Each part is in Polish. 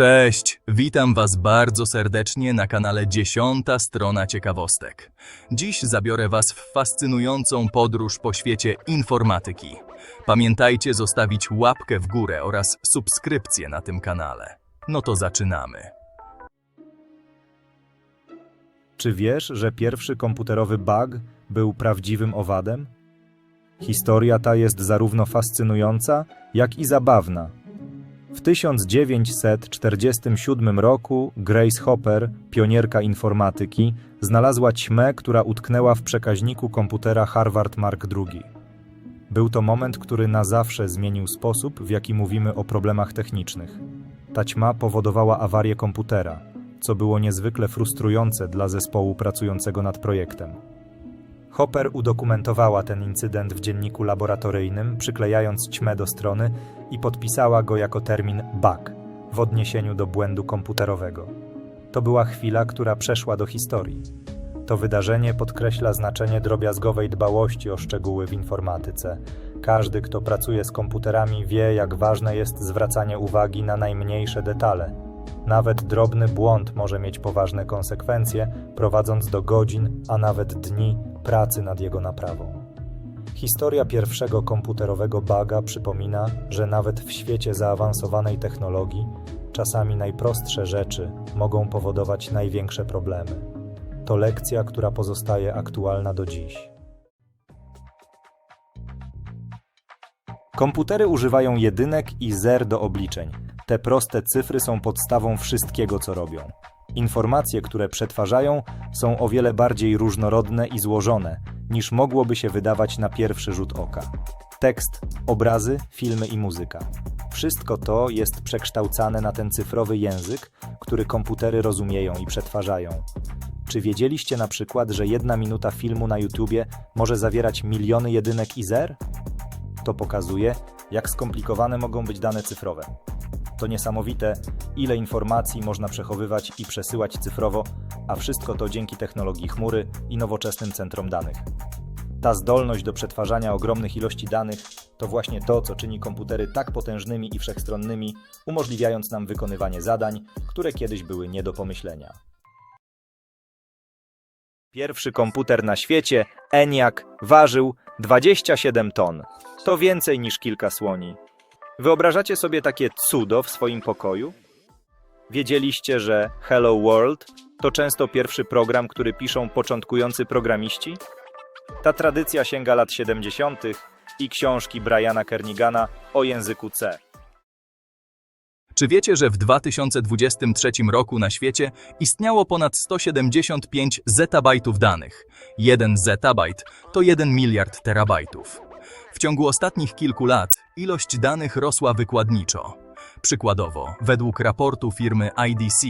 Cześć, witam Was bardzo serdecznie na kanale Dziesiąta Strona Ciekawostek. Dziś zabiorę Was w fascynującą podróż po świecie informatyki. Pamiętajcie zostawić łapkę w górę oraz subskrypcję na tym kanale. No to zaczynamy. Czy wiesz, że pierwszy komputerowy bug był prawdziwym owadem? Historia ta jest zarówno fascynująca, jak i zabawna. W 1947 roku Grace Hopper, pionierka informatyki, znalazła ćmę, która utknęła w przekaźniku komputera Harvard Mark II. Był to moment, który na zawsze zmienił sposób, w jaki mówimy o problemach technicznych. Ta ćma powodowała awarię komputera, co było niezwykle frustrujące dla zespołu pracującego nad projektem. Hopper udokumentowała ten incydent w dzienniku laboratoryjnym, przyklejając ćmę do strony i podpisała go jako termin bug w odniesieniu do błędu komputerowego. To była chwila, która przeszła do historii. To wydarzenie podkreśla znaczenie drobiazgowej dbałości o szczegóły w informatyce. Każdy, kto pracuje z komputerami, wie, jak ważne jest zwracanie uwagi na najmniejsze detale. Nawet drobny błąd może mieć poważne konsekwencje, prowadząc do godzin, a nawet dni pracy nad jego naprawą. Historia pierwszego komputerowego baga przypomina, że nawet w świecie zaawansowanej technologii czasami najprostsze rzeczy mogą powodować największe problemy. To lekcja, która pozostaje aktualna do dziś. Komputery używają jedynek i zer do obliczeń. Te proste cyfry są podstawą wszystkiego, co robią. Informacje, które przetwarzają, są o wiele bardziej różnorodne i złożone, niż mogłoby się wydawać na pierwszy rzut oka. Tekst, obrazy, filmy i muzyka. Wszystko to jest przekształcane na ten cyfrowy język, który komputery rozumieją i przetwarzają. Czy wiedzieliście na przykład, że jedna minuta filmu na YouTubie może zawierać miliony jedynek i zer? To pokazuje, jak skomplikowane mogą być dane cyfrowe. To niesamowite, ile informacji można przechowywać i przesyłać cyfrowo, a wszystko to dzięki technologii chmury i nowoczesnym centrom danych. Ta zdolność do przetwarzania ogromnych ilości danych to właśnie to, co czyni komputery tak potężnymi i wszechstronnymi, umożliwiając nam wykonywanie zadań, które kiedyś były nie do pomyślenia. Pierwszy komputer na świecie, ENIAC, ważył 27 ton. To więcej niż kilka słoni. Wyobrażacie sobie takie cudo w swoim pokoju? Wiedzieliście, że Hello World to często pierwszy program, który piszą początkujący programiści? Ta tradycja sięga lat 70. i książki Briana Kernigana o języku C. Czy wiecie, że w 2023 roku na świecie istniało ponad 175 zetabajtów danych? Jeden zetabajt to 1 miliard terabajtów. Ciągu ostatnich kilku lat ilość danych rosła wykładniczo. Przykładowo, według raportu firmy IDC,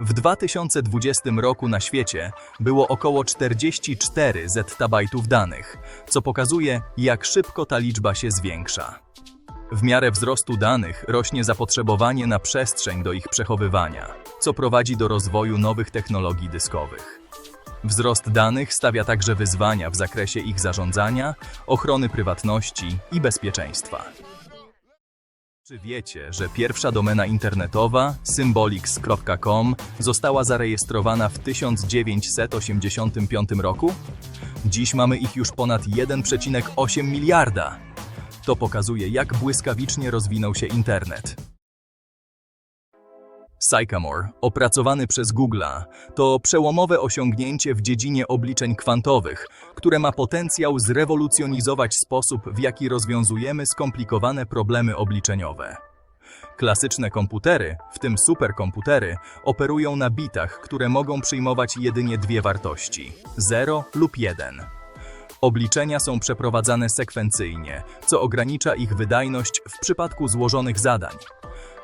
w 2020 roku na świecie było około 44 zetabajtów danych, co pokazuje, jak szybko ta liczba się zwiększa. W miarę wzrostu danych rośnie zapotrzebowanie na przestrzeń do ich przechowywania, co prowadzi do rozwoju nowych technologii dyskowych. Wzrost danych stawia także wyzwania w zakresie ich zarządzania, ochrony prywatności i bezpieczeństwa. Czy wiecie, że pierwsza domena internetowa, symbolics.com, została zarejestrowana w 1985 roku? Dziś mamy ich już ponad 1,8 miliarda. To pokazuje, jak błyskawicznie rozwinął się internet. Sycamore, opracowany przez Google'a, to przełomowe osiągnięcie w dziedzinie obliczeń kwantowych, które ma potencjał zrewolucjonizować sposób, w jaki rozwiązujemy skomplikowane problemy obliczeniowe. Klasyczne komputery, w tym superkomputery, operują na bitach, które mogą przyjmować jedynie dwie wartości 0 lub 1. Obliczenia są przeprowadzane sekwencyjnie, co ogranicza ich wydajność w przypadku złożonych zadań.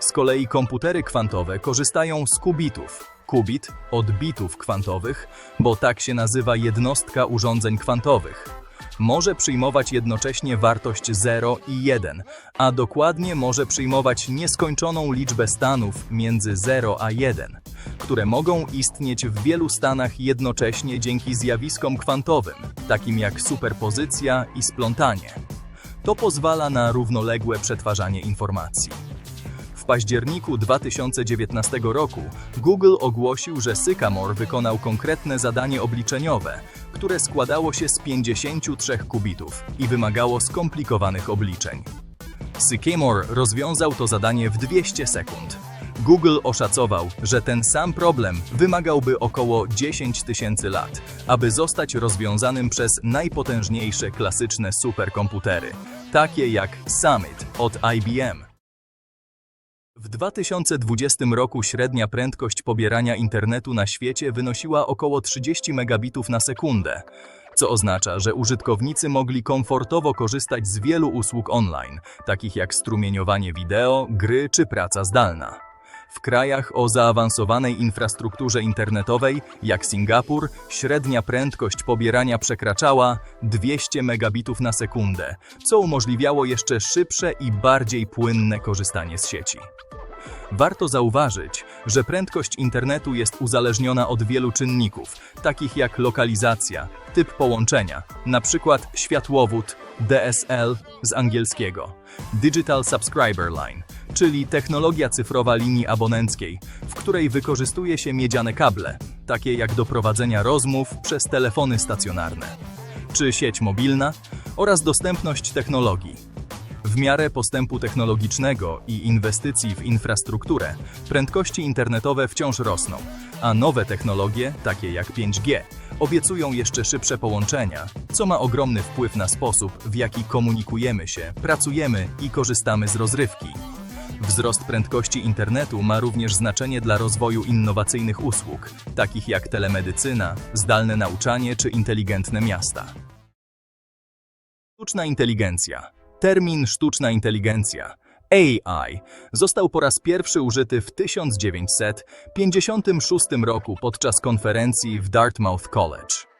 Z kolei komputery kwantowe korzystają z kubitów. Kubit od bitów kwantowych, bo tak się nazywa jednostka urządzeń kwantowych. Może przyjmować jednocześnie wartość 0 i 1, a dokładnie może przyjmować nieskończoną liczbę stanów między 0 a 1, które mogą istnieć w wielu stanach jednocześnie dzięki zjawiskom kwantowym, takim jak superpozycja i splątanie. To pozwala na równoległe przetwarzanie informacji. W październiku 2019 roku Google ogłosił, że Sycamore wykonał konkretne zadanie obliczeniowe, które składało się z 53 kubitów i wymagało skomplikowanych obliczeń. Sycamore rozwiązał to zadanie w 200 sekund. Google oszacował, że ten sam problem wymagałby około 10 tysięcy lat, aby zostać rozwiązanym przez najpotężniejsze klasyczne superkomputery, takie jak Summit od IBM. W 2020 roku średnia prędkość pobierania internetu na świecie wynosiła około 30 megabitów na sekundę, co oznacza, że użytkownicy mogli komfortowo korzystać z wielu usług online, takich jak strumieniowanie wideo, gry czy praca zdalna. W krajach o zaawansowanej infrastrukturze internetowej, jak Singapur, średnia prędkość pobierania przekraczała 200 megabitów na sekundę, co umożliwiało jeszcze szybsze i bardziej płynne korzystanie z sieci. Warto zauważyć, że prędkość internetu jest uzależniona od wielu czynników, takich jak lokalizacja, typ połączenia, np. światłowód DSL z angielskiego, Digital Subscriber Line, czyli technologia cyfrowa linii abonenckiej, w której wykorzystuje się miedziane kable, takie jak do prowadzenia rozmów przez telefony stacjonarne, czy sieć mobilna oraz dostępność technologii. W miarę postępu technologicznego i inwestycji w infrastrukturę, prędkości internetowe wciąż rosną, a nowe technologie, takie jak 5G, obiecują jeszcze szybsze połączenia, co ma ogromny wpływ na sposób, w jaki komunikujemy się, pracujemy i korzystamy z rozrywki. Wzrost prędkości internetu ma również znaczenie dla rozwoju innowacyjnych usług, takich jak telemedycyna, zdalne nauczanie czy inteligentne miasta. Sztuczna inteligencja. Termin sztuczna inteligencja AI został po raz pierwszy użyty w 1956 roku podczas konferencji w Dartmouth College.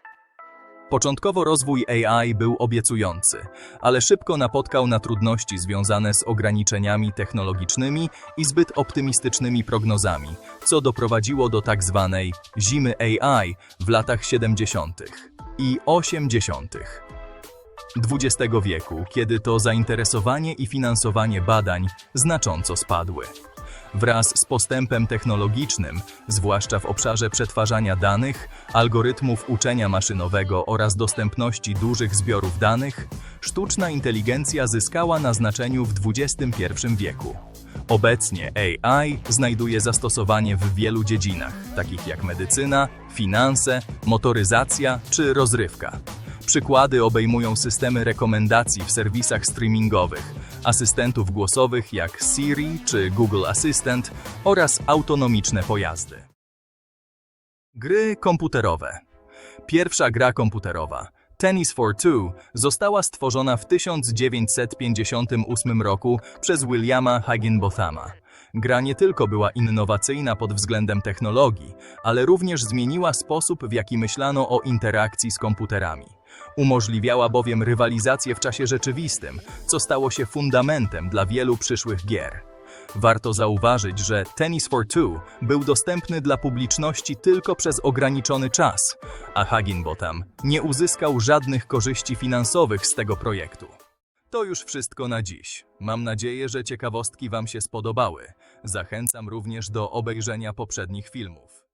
Początkowo rozwój AI był obiecujący, ale szybko napotkał na trudności związane z ograniczeniami technologicznymi i zbyt optymistycznymi prognozami, co doprowadziło do tak zwanej zimy AI w latach 70. i 80. XX wieku, kiedy to zainteresowanie i finansowanie badań znacząco spadły. Wraz z postępem technologicznym, zwłaszcza w obszarze przetwarzania danych, algorytmów uczenia maszynowego oraz dostępności dużych zbiorów danych, sztuczna inteligencja zyskała na znaczeniu w XXI wieku. Obecnie AI znajduje zastosowanie w wielu dziedzinach, takich jak medycyna, finanse, motoryzacja czy rozrywka. Przykłady obejmują systemy rekomendacji w serwisach streamingowych, asystentów głosowych jak Siri czy Google Assistant oraz autonomiczne pojazdy. Gry komputerowe. Pierwsza gra komputerowa, Tennis for Two, została stworzona w 1958 roku przez Williama Higginbothama. Gra nie tylko była innowacyjna pod względem technologii, ale również zmieniła sposób, w jaki myślano o interakcji z komputerami. Umożliwiała bowiem rywalizację w czasie rzeczywistym, co stało się fundamentem dla wielu przyszłych gier. Warto zauważyć, że Tennis for Two był dostępny dla publiczności tylko przez ograniczony czas, a Higginbotham nie uzyskał żadnych korzyści finansowych z tego projektu. To już wszystko na dziś. Mam nadzieję, że ciekawostki Wam się spodobały. Zachęcam również do obejrzenia poprzednich filmów.